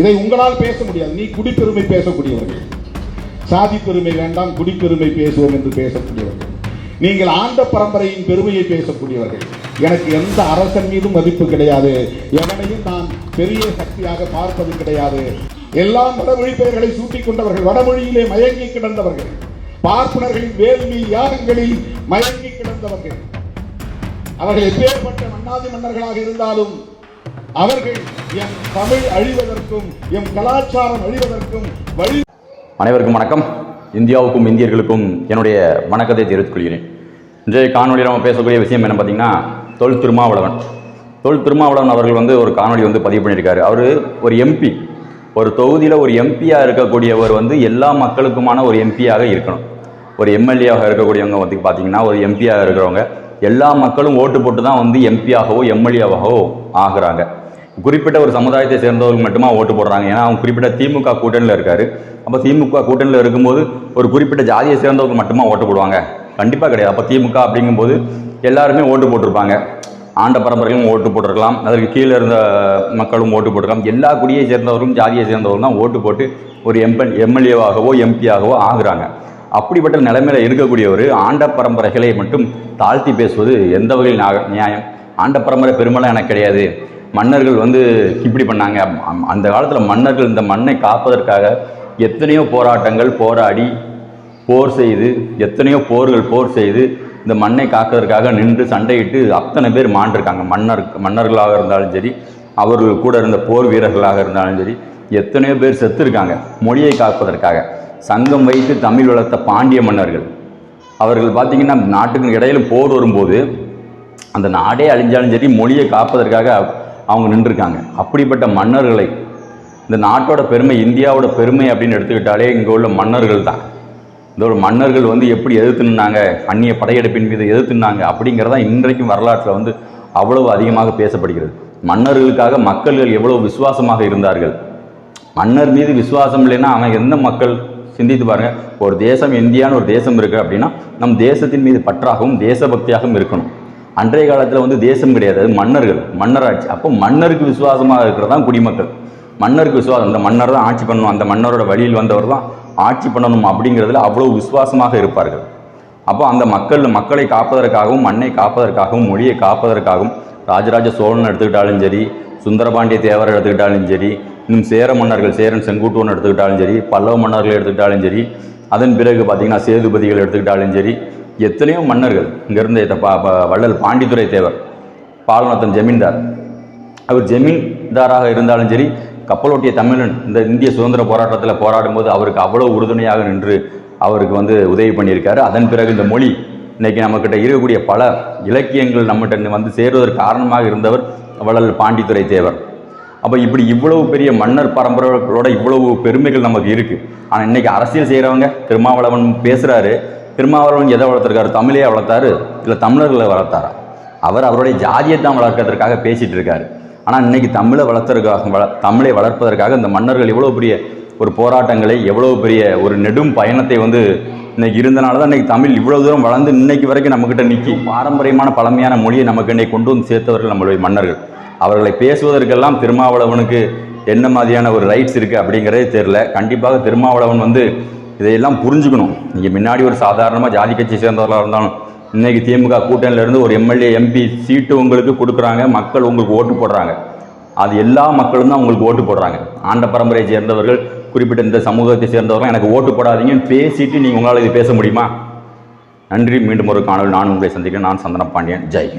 இதை உங்களால் பேச முடியாது. நீ குடிப்பெருமை பேசக்கூடியவர்கள். சாதி பெருமை வேண்டாம் குடிப்பெருமை பேசுவோம் என்று பேசக்கூடியவர்கள். நீங்கள் ஆண்ட பரம்பரையின் பெருமையை பேசக்கூடியவர்கள். எனக்கு எந்த அரசன் மீதும் மதிப்பு கிடையாது. எவனையும் நான் பெரிய சக்தியாக பார்ப்பது கிடையாது. எல்லாம் வடமொழி பெயர்களை சூட்டிக் கொண்டவர்கள் வடமொழியிலே மயங்கி கிடந்தவர்கள். பார்ப்பனர்களின் வேள்வி யாகங்களில் மயங்கி கிடந்தவர்கள். அவர்கள் எப்பேற்பட்ட மன்னாதி மன்னர்களாக இருந்தாலும் அவர்கள் எம் தமிழ் அழிவதற்கும் எம் கலாச்சாரம் அழிவதற்கும் வழி அனைவருக்கும் வணக்கம். இந்தியாவுக்கும் இந்தியர்களுக்கும் என்னுடைய வணக்கத்தை தெரிவித்துக் கொள்கிறேன். இன்றைய காணொலியில் நம்ம பேசக்கூடிய விஷயம் என்ன பார்த்தீங்கன்னா தொல் திருமாவளவன். தொல் திருமாவளவன் அவர்கள் வந்து ஒரு காணொலி வந்து பதிவு பண்ணியிருக்காரு. அவர் ஒரு எம்பி ஒரு தொகுதியில் ஒரு எம்பியாக இருக்கக்கூடியவர் வந்து எல்லா மக்களுக்குமான ஒரு எம்பியாக இருக்கணும். ஒரு எம்எல்ஏவாக இருக்கக்கூடியவங்க வந்து பார்த்தீங்கன்னா ஒரு எம்பியாக இருக்கிறவங்க. எல்லா மக்களும் ஓட்டு போட்டு தான் வந்து எம்பியாகவோ எம்எல்ஏவாகவோ ஆகிறாங்க. குறிப்பிட்ட ஒரு சமுதாயத்தை சேர்ந்தவர்கள் மட்டுமா ஓட்டு போடுறாங்க. ஏன்னா அவங்க குறிப்பிட்ட திமுக கூட்டணியில் இருக்காரு. அப்போ திமுக கூட்டணியில் இருக்கும்போது ஒரு குறிப்பிட்ட ஜாதியை சேர்ந்தவர்கள் மட்டுமா ஓட்டு போடுவாங்க? கண்டிப்பாக கிடையாது. அப்போ திமுக அப்படிங்கும்போது எல்லாருமே ஓட்டு போட்டிருப்பாங்க. ஆண்ட பரம்பரைகளும் ஓட்டு போட்டிருக்கலாம். அதற்கு கீழே இருந்த மக்களும் ஓட்டு போட்டிருக்கலாம். எல்லா குடியை சேர்ந்தவர்களும் ஜாதியை சேர்ந்தவரும் தான் ஓட்டு போட்டு ஒரு எம்பன் எம்எல்ஏவாகவோ எம்பியாகவோ ஆகுறாங்க. அப்படிப்பட்ட நிலைமையில இருக்கக்கூடியவர் ஆண்ட பரம்பரைகளை மட்டும் தாழ்த்தி பேசுவது எந்த வகையில் நியாயம்? ஆண்ட பரம்பரை பெருமளம் எனக்கு கிடையாது. மன்னர்கள் வந்து இப்படி பண்ணாங்க. அந்த காலத்தில் மன்னர்கள் இந்த மண்ணை காப்பதற்காக எத்தனையோ போராட்டங்கள் போராடி போர் செய்து எத்தனையோ போர்கள் போர் செய்து இந்த மண்ணை காக்கிறதுக்காக நின்று சண்டையிட்டு அத்தனை பேர் மாண்டிருக்காங்க. மன்னர் மன்னர்களாக இருந்தாலும் சரி அவர்கள் கூட இருந்த போர் வீரர்களாக இருந்தாலும் சரி எத்தனையோ பேர் செத்துருக்காங்க மொழியை காப்பதற்காக. சங்கம் வைத்து தமிழ் வளர்த்த பாண்டிய மன்னர்கள். அவர்கள் பார்த்தீங்கன்னா நாட்டுக்கு இடையில போர் வரும்போது அந்த நாடே அழிஞ்சாலும் சரி மொழியை காப்பதற்காக அவங்க நின்றுருக்காங்க. அப்படிப்பட்ட மன்னர்களை இந்த நாட்டோட பெருமை இந்தியாவோட பெருமை அப்படின்னு எடுத்துக்கிட்டாலே இங்கே உள்ள மன்னர்கள் தான். இந்த ஒரு மன்னர்கள் வந்து எப்படி எதிர்த்து நின்னாங்க அந்நிய படையெடுப்பின் மீது எதிர்த்து நின்னாங்க அப்படிங்கிறதா இன்றைக்கும் வரலாற்றில் வந்து அவ்வளவு அதிகமாக பேசப்படுகிறது. மன்னர்களுக்காக மக்கள்கள் எவ்வளவு விசுவாசமாக இருந்தார்கள். மன்னர் மீது விசுவாசம் இல்லைன்னா அவன் எந்த மக்கள்? சிந்தித்து பாருங்க. ஒரு தேசம் இந்தியான்னு ஒரு தேசம் இருக்கு அப்படின்னா நம் தேசத்தின் மீது பற்றாகவும் தேசபக்தியாகவும் இருக்கணும். அன்றைய காலத்தில் வந்து தேசம் கிடையாது அது மன்னர்கள் மன்னராட்சி. அப்போ மன்னருக்கு விசுவாசமாக இருக்கிறது தான் குடிமக்கள். மன்னருக்கு விசுவாசம் அந்த மன்னர் தான் ஆட்சி பண்ணணும் அந்த மன்னரோட வழியில் வந்தவர் தான் ஆட்சி பண்ணணும் அப்படிங்கிறதுல அவ்வளோ விசுவாசமாக இருப்பார்கள். அப்போ அந்த மக்கள் மக்களை காப்பதற்காகவும் மண்ணை காப்பதற்காகவும் மொழியை காப்பதற்காகவும் ராஜராஜ சோழன் எடுத்துக்கிட்டாலும் சரி சுந்தரபாண்டிய தேவரை எடுத்துக்கிட்டாலும் சரி இன்னும் சேர மன்னர்கள் சேரன் செங்குட்டுவன் எடுத்துக்கிட்டாலும் சரி பல்லவ மன்னர்கள் எடுத்துக்கிட்டாலும் சரி அதன் பிறகு பார்த்திங்கன்னா சேதுபதிகள் எடுத்துக்கிட்டாலும் சரி எத்தனையோ மன்னர்கள் இங்கேருந்து பா- வள்ளல் பாண்டித்துரை தேவர் பாலநாத்தன் ஜமீன்தார். அவர் ஜமீன்தாராக இருந்தாலும் சரி கப்பலோட்டிய தமிழன் இந்த இந்திய சுதந்திர போராட்டத்தில் போராடும் போது அவருக்கு அவ்வளோ உறுதுணையாக நின்று அவருக்கு வந்து உதவி பண்ணியிருக்காரு. அதன் பிறகு இந்த மொழி இன்றைக்கி நம்மக்கிட்ட இருக்கக்கூடிய பல இலக்கியங்கள் நம்மகிட்ட வந்து சேருவதற்கு காரணமாக இருந்தவர் வள்ளல் பாண்டித்துரை தேவர். அப்போ இப்படி இவ்வளவு பெரிய மன்னர் பரம்பரைகளோட இவ்வளவு பெருமைகள் நமக்கு இருக்குது ஆனால் இன்னைக்கு அரசியல் செய்கிறவங்க திருமாவளவன் பேசுகிறாரு திருமாவளவன் எதை வளர்த்துருக்காரு? தமிழையே வளர்த்தாரு இல்லை தமிழர்களை வளர்த்தாரா? அவர் அவருடைய ஜாதியை தான் வளர்க்கறதுக்காக பேசிகிட்டு இருக்காரு. ஆனால் இன்றைக்கி தமிழை வளர்த்துறதுக்காக வள தமிழை வளர்ப்பதற்காக இந்த மன்னர்கள் எவ்வளோ பெரிய ஒரு போராட்டங்களை எவ்வளோ பெரிய ஒரு நெடும் பயணத்தை வந்து இன்றைக்கி இருந்தனால தான் இன்னைக்கு தமிழ் இவ்வளோ தூரம் வளர்ந்து இன்னைக்கு வரைக்கும் நம்மக்கிட்ட நிற்கி பாரம்பரியமான பழமையான மொழியை நமக்கு இன்னைக்கு கொண்டு வந்து சேர்த்தவர்கள் நம்மளுடைய மன்னர்கள். அவர்களை பேசுவதற்கெல்லாம் திருமாவளவனுக்கு என்ன மாதிரியான ஒரு ரைட்ஸ் இருக்குது அப்படிங்கிறதே தெரில கண்டிப்பாக திருமாவளவன் வந்து இதையெல்லாம் புரிஞ்சுக்கணும். நீங்கள் முன்னாடி ஒரு சாதாரணமாக ஜாதி கட்சி சேர்ந்தவர்களாக இருந்தாலும் இன்றைக்கி திமுக கூட்டணியிலேருந்து ஒரு எம்எல்ஏ எம்பி சீட்டு உங்களுக்கு கொடுக்குறாங்க மக்கள் உங்களுக்கு ஓட்டு போடுறாங்க. அது எல்லா மக்களும் தான் உங்களுக்கு ஓட்டு போடுறாங்க. ஆண்ட பரம்பரையை சேர்ந்தவர்கள் குறிப்பிட்ட இந்த சமூகத்தை சேர்ந்தவர்கள் எனக்கு ஓட்டு போடாதீங்கன்னு பேசிட்டு நீங்கள் உங்களால் இது பேச முடியுமா? நன்றி. மீண்டும் ஒரு காணொலி நான் உங்களை சந்திக்கிறேன். நான் சந்தன பாண்டியன். ஜெய்